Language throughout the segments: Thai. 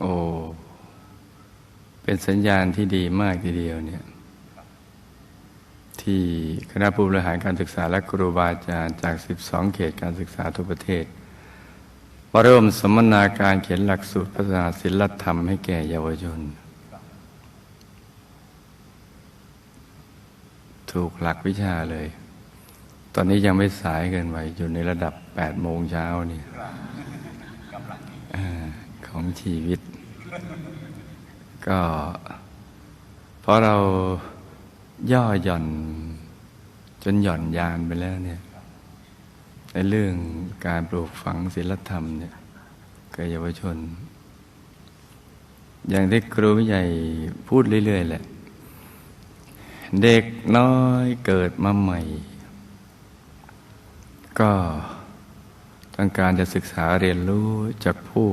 โอ้ เป็นสัญญาณที่ดีมากทีเดียวเนี่ย ที่คณะผู้บริหารการศึกษาและครูบาอาจารย์จาก 12 เขตการศึกษาทั่วประเทศมาร่วมสัมมนาการเขียนหลักสูตรพัฒนาศิลธรรมให้แก่เยาวชน ถูกหลักวิชาเลย ตอนนี้ยังไม่สายเกินไปอยู่ในระดับ 8 โมงเช้านี่ ของชีวิต ก็เพราะเราย่อหย่อน จนหย่อนยานไปแล้วเนี่ยในเรื่องการปลูกฝังศีลธรรมเนี่ยแก่เยาวชน อย่างที่ครูวิใหญ่พูดเรื่อยๆแหละ เด็กน้อยเกิดมาใหม่ ก็ต้องการจะศึกษาเรียนรู้จากผู้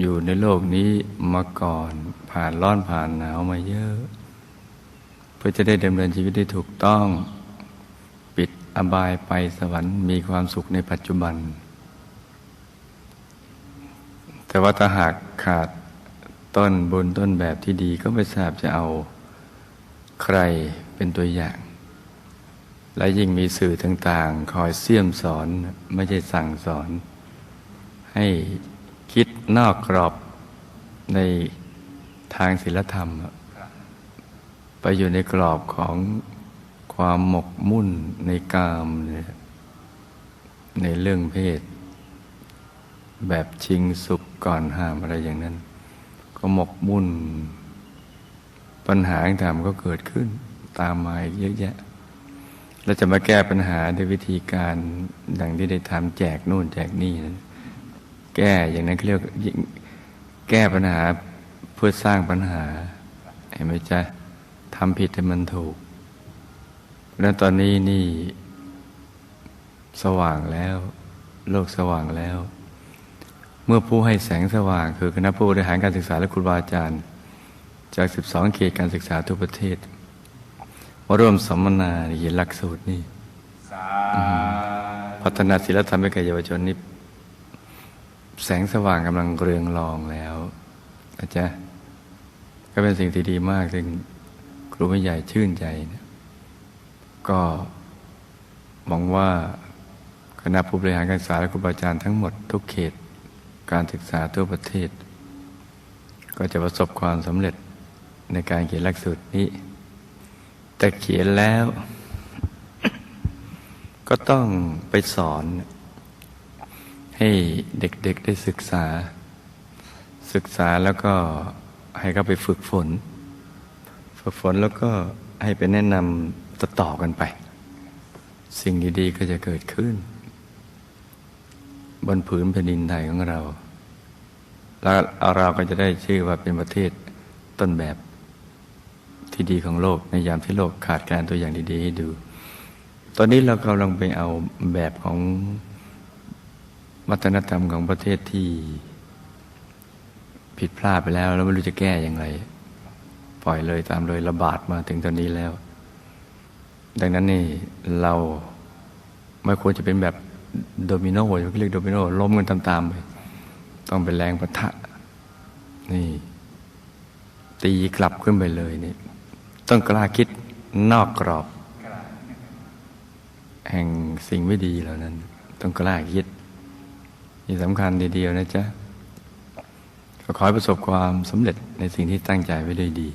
อยู่ในโลกนี้มาก่อนผ่านร้อนผ่านหนาวมาเยอะ เพื่อจะได้ดำเนินชีวิตได้ถูกต้อง ปิดอบายไปสวรรค์มีความสุขในปัจจุบัน แต่ว่าถ้าหากขาดต้นบุญต้นแบบที่ดีก็ไม่ทราบจะเอาใครเป็นตัวอย่าง และยิ่งมีสื่อต่าง ๆ คอยเสี่ยมสอนไม่ใช่สั่งสอน ให้ คิดนอกกรอบในทางศีลธรรม ไปอยู่ในกรอบของความหมกมุ่นในกามในเรื่องเพศ แบบชิงสุขก่อนห้ามอะไรอย่างนั้น ก็หมกมุ่น ปัญหาต่างๆก็เกิดขึ้นตามมาอีกเยอะแยะเราจะมาแก้ปัญหาด้วยวิธีการดังที่ได้ทำแจกนู่นแจกนี่นั้ แก้อย่างนั้นเขาเรียกแก้ปัญหาเพื่อสร้างปัญหาเห็นไหมจ๊ะทำผิดให้มันถูก แล้วตอนนี้นี่ สว่างแล้ว โลกสว่างแล้ว เมื่อผู้ให้แสงสว่าง คือคณะผู้บริหารการศึกษาและครูบาอาจารย์ จาก 12 เขตการศึกษาทั่วประเทศมาร่วมสัมมนาเรียนหลักสูตรนี่พัฒนาศิลธรรมให้แก่เยาวชนนี่ แสงสว่างกำลังเรืองรองแล้วอาจารย์ก็เป็นสิ่งที่ดีมากซึ่งครูไม่ใหญ่ชื่นใจนะก็หวังว่าคณะผู้บริหารการศึกษาและครูบาอาจารย์ทั้งหมดทุกเขตการศึกษาทั่วประเทศ ก็จะประสบความสำเร็จในการเขียนหลักสูตรนี้ แต่เขียนแล้ว ก็ต้องไปสอน ให้เด็กๆได้ศึกษา ศึกษาแล้วก็ให้เขาไปฝึกฝน ฝึกฝนแล้วก็ให้ไปแนะนำต่อๆกันไป สิ่งดีๆก็จะเกิดขึ้น บนผืนแผ่นดินไทยของเรา แล้วเราก็จะได้ชื่อว่าเป็นประเทศต้นแบบที่ดีของโลกในยามที่โลกขาดการตัวอย่างดีๆให้ดู ตอนนี้เรากำลังไปเอาแบบของ วัฒนธรรมของประเทศที่ ผิดพลาดไปแล้ว แล้วไม่รู้จะแก้อย่างไร ปล่อยเลยตามเลยระบาดมาถึงตอนนี้แล้ว ดังนั้นนี่เราไม่ควรจะเป็นแบบโดมิโนอย่างที่เรียกโดมิโนล้มกันตามๆไปต้องเป็นแรงปะทะ นี่ ตีกลับขึ้นไปเลยนี่ ต้องกล้าคิดนอกกรอบ แห่งสิ่งไม่ดีเหล่านั้น ต้องกล้าคิด นี่สำคัญทีเดียวนะจ๊ะ ขอให้ประสบความสำเร็จในสิ่งที่ตั้งใจไว้ด้วยดี